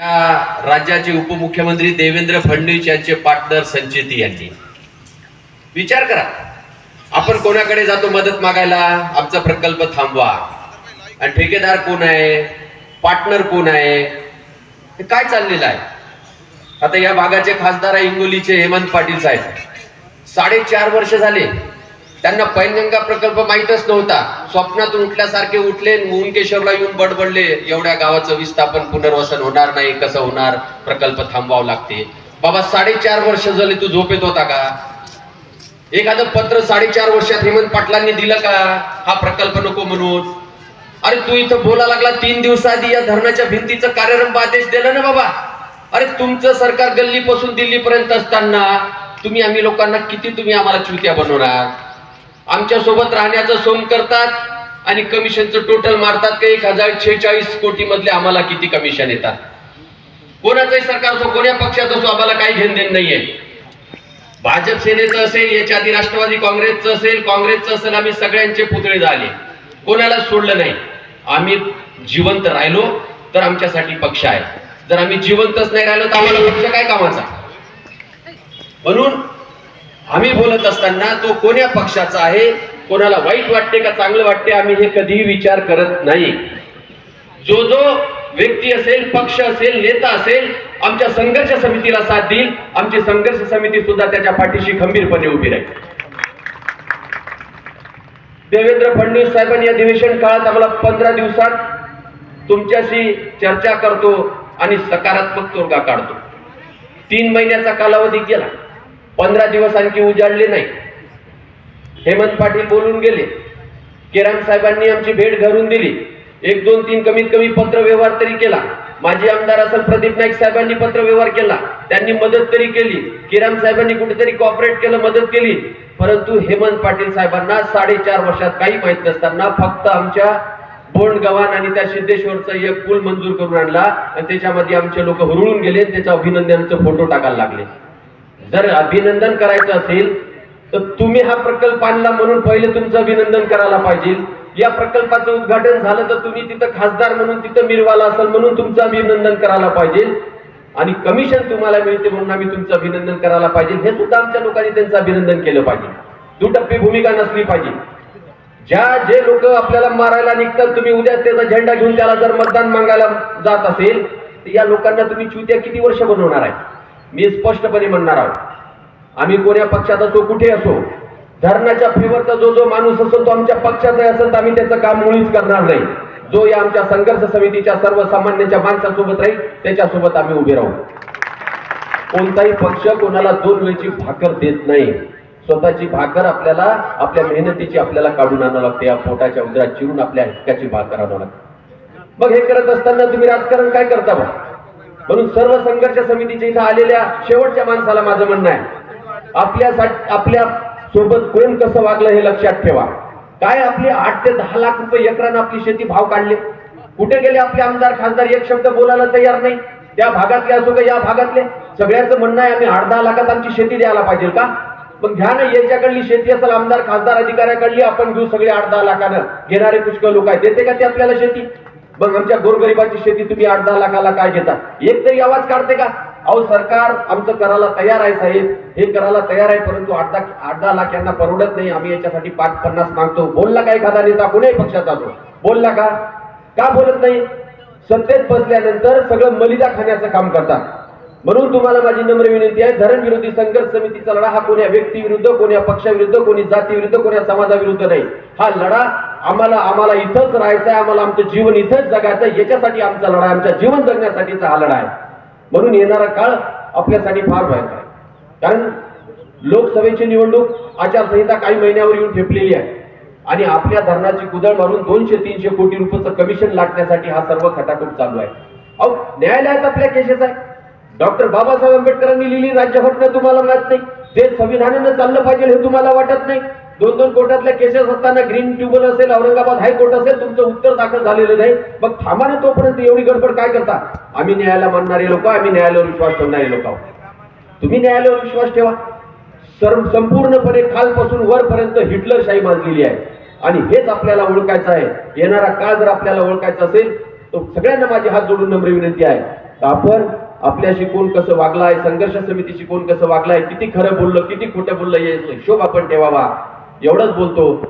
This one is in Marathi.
या राज्याचे उपमुख्यमंत्री देवेंद्र फडणवीस यांचे पार्टनर संचेती यांनी. विचार करा. आपण कोणाकडे जातो मदत मागायला? आमचा प्रकल्प थांबवा. आणि ठेकेदार कोण आहे? पार्टनर कोण आहे? हे काय चाललेलं आहे? आता या भागाचे खासदार आहे हिंगोलीचे हेमंत पाटील साहेब. साडेचार वर्ष झाले. त्यांना पैनगंगा प्रकल्प माहीतच नव्हता. स्वप्नातून उठल्यासारखे उठले मुनकेश्वरला येऊन बडबडले. एवढ्या गावाचं विस्थापन पुनर्वसन होणार नाही कसं होणार? प्रकल्प थांबवावं लागते. बाबा साडेचार वर्ष झाले तू झोपेत होता का? एखादं पत्र साडेचार वर्षात हेमंत पाटलांनी दिलं का? हा प्रकल्प नको म्हणून अरे तू इथं बोला लागला तीन दिवसाआधी या धरणाच्या भिंतीचं कार्यारंभ आदेश दिला ना बाबा. अरे तुमचं सरकार गल्लीपासून दिल्लीपर्यंत असताना तुम्ही आम्ही लोकांना किती तुम्ही आम्हाला चुत्या बनवणार? आमच्यासोबत राहण्याचं सोम करतात आणि कमिशनचं टोटल मारतात का एक हजार शेहेचाळीस कोटी मधले आम्हाला किती कमिशन येतात? कोणाचंही सरकार असो कोण्या पक्षाचं असो आम्हाला काही घेण देण नाहीये. भाजप सेनेचं असेल याच्या आधी राष्ट्रवादी काँग्रेसचं असेल काँग्रेसचं असेल आम्ही सगळ्यांचे पुतळे झाले. कोणाला सोडलं नाही. आम्ही जिवंत राहिलो तर आमच्यासाठी पक्ष आहे. जर आम्ही जिवंतच नाही राहिलो तर आम्हाला पक्ष काय कामाचा? म्हणून आम्ही बोलत असताना तो कोण्या पक्षाचा आहे? कोणाला वाईट वाटते का चांगलं वाटते आम्ही हे कधीही विचार करत नाही. जो जो व्यक्ती असेल पक्ष असेल नेता असेल आमच्या संघर्ष समितीला साथ देईल. आमची संघर्ष समिती सुद्धा त्याच्या पाठीशी खंबीरपणे उभी राहील. देवेंद्र फडणवीस साहेबांनी या अधिवेशन काळात आम्हाला पंधरा दिवसात तुमच्याशी चर्चा करतो आणि सकारात्मक तोडगा काढतो. तीन महिन्याचा कालावधी गेला. पंधरा दिवस आणखी उजाडले नाही. हेमंत पाटील बोलून गेले किरण साहेबांनी आमची भेट घरून दिली. एक दोन तीन कमीत कमी पत्र व्यवहार तरी केला. माजी आमदार असल प्रदीप नाईक साहेबांनी पत्र व्यवहार केला. त्यांनी मदत तरी केली. किरण साहेबांनी कुठेतरी कॉपरेट केलं मदत केली. परंतु हेमंत पाटील साहेबांना साडेचार वर्षात काही माहीत नसताना फक्त आमच्या बोंड गव्हाण आणि त्या सिद्धेश्वरचं एक पूल मंजूर करून आणला. आणि त्याच्यामध्ये आमचे लोक हुरळून गेले त्याच्या अभिनंदनाचे फोटो टाकायला लागले. जर अभिनंदन करायचं असेल तर तुम्ही हा प्रकल्प आणला म्हणून पहिले तुमचं अभिनंदन करायला पाहिजे. या प्रकल्पाचं उद्घाटन झालं तर तुम्ही तिथं खासदार म्हणून तिथं मिरवाला असेल म्हणून तुमचं अभिनंदन करायला पाहिजे. आणि कमिशन तुम्हाला मिळते म्हणून आम्ही तुमचं अभिनंदन करायला पाहिजे. हे सुद्धा आमच्या लोकांनी त्यांचं अभिनंदन केलं पाहिजे. दुटप्पी भूमिका नसली पाहिजे. ज्या जे लोक आपल्याला मारायला निघतात तुम्ही उद्या त्याचा झेंडा घेऊन त्याला जर मतदान मागायला जात असेल तर या लोकांना तुम्ही चुत्या किती वर्ष बनवणार आहे? मी स्पष्टपणे म्हणणार आहोत. आम्ही कोण्या पक्षात असो कुठे असो धरणाच्या फेवरचा जो जो माणूस असेल तो आमच्या पक्षाचा असेल तर आम्ही त्याचं काम मुळीच करणार नाही. जो या आमच्या संघर्ष समितीच्या सर्वसामान्यांच्या माणसासोबत राहील त्याच्यासोबत आम्ही उभे राहू. कोणताही पक्ष कोणाला दोन वेळची भाकर देत नाही. स्वतःची भाकर आपल्याला आपल्या मेहनतीची आपल्याला काढून आणावं लागते. या पोटाच्या उदरात चिरून आपल्या हक्काची भाकर आणावं लागते. मग हे करत असताना तुम्ही राजकारण काय करता बा? म्हणून सर्व संघर्ष समितीच्या इथं आलेल्या शेवटच्या माणसाला माझं म्हणणं आहे. आपल्यासाठी आपल्यासोबत कोण कसं वागलं हे लक्षात ठेवा. काय आपले आठ ते दहा लाख रुपये एकरानं आपली शेती भाव काढले? कुठे गेले आपले आमदार खासदार? एक शब्द बोलायला तयार नाही. त्या भागातले असो का या भागातले? सगळ्यांचं म्हणणं आहे आम्ही आठ दहा लाखात आमची शेती द्यायला पाहिजे का? पण घ्या ना याच्याकडली शेती असेल आमदार खासदार अधिकाऱ्याकडली आपण घेऊ सगळे आठ दहा लाखानं. घेणारे पुष्कळ लोक आहेत. देते का ते आपल्याला शेती? मग आमच्या गोरगरिबाची शेती तुम्ही आठ दहा लाखाला काय घेता? एक तरी आवाज काढते का? अहो सरकार आमचं करायला तयार आहे साहेब. हे करायला तयार आहे परंतु आठ दहा आठ दहा लाख यांना परवडत नाही. आम्ही याच्यासाठी पाच पन्नास मागतो. बोलला का एखादा नेता? कोणीही पक्षाचा तो. बोलला का? का बोलत नाही? सत्तेत बसल्यानंतर सगळं मलिदा खाण्याचं काम करतात. म्हणून तुम्हाला माझी नम्र विनंती आहे धरण विरोधी संघर्ष समितीचा लढा हा कोण्या व्यक्तीविरुद्ध कोण्या पक्षाविरुद्ध कोणी जातीविरुद्ध कोण्या समाजाविरुद्ध नाही. हा लढा आम्हाला आम्हाला इथंच राहायचं आहे आम्हाला आमचं जीवन इथंच जगायचं याच्यासाठी आमचा लढा आमच्या जीवन जगण्यासाठीचा हा लढा आहे. म्हणून येणारा काळ आपल्यासाठी फार भयंकर आहे. कारण लोकसभेची निवडणूक आचारसंहिता काही महिन्यावर येऊन ठेपलेली आहे. आणि आपल्या धरणाची कुदळ मारून दोनशे तीनशे कोटी रुपयाचं कमिशन लाटण्यासाठी हा सर्व खटाटोप चालू आहे. अहो न्यायालयात आपल्या केसेस आहे डॉक्टर बाबासाहेब आंबेडकरांनी लिहिली राज्यघटना तुम्हाला माहीत नाही. ते संविधानानं चाललं पाहिजे हे तुम्हाला वाटत नाही. दोन दोन कोर्टातल्या केसेस असताना ग्रीन ट्रिब्युनल असेल औरंगाबाद हायकोर्ट असेल तुमचं उत्तर दाखल झालेलं नाही. मग थांबा ना तोपर्यंत एवढी गडबड काय करता? आम्ही न्यायाला मानणारे लोक आम्ही न्यायालयावर विश्वास ठेवणारे लोक आहोत. तुम्ही न्यायालयावर विश्वास ठेवा. सर्व संपूर्णपणे खालपासून वरपर्यंत हिटलरशाही माजलेली आहे. आणि हेच आपल्याला ओळखायचं आहे. येणारा काळ जर आपल्याला ओळखायचा असेल तर सगळ्यांना माझी हात जोडून नम्र विनंती आहे. आपण आपल्याशी कोण कसं वागलाय संघर्ष समितीशी कोण कसं वागलाय किती खरं बोललं किती खोटं बोललं हे हिशोब आपण ठेवावा. एवढंच बोलतो.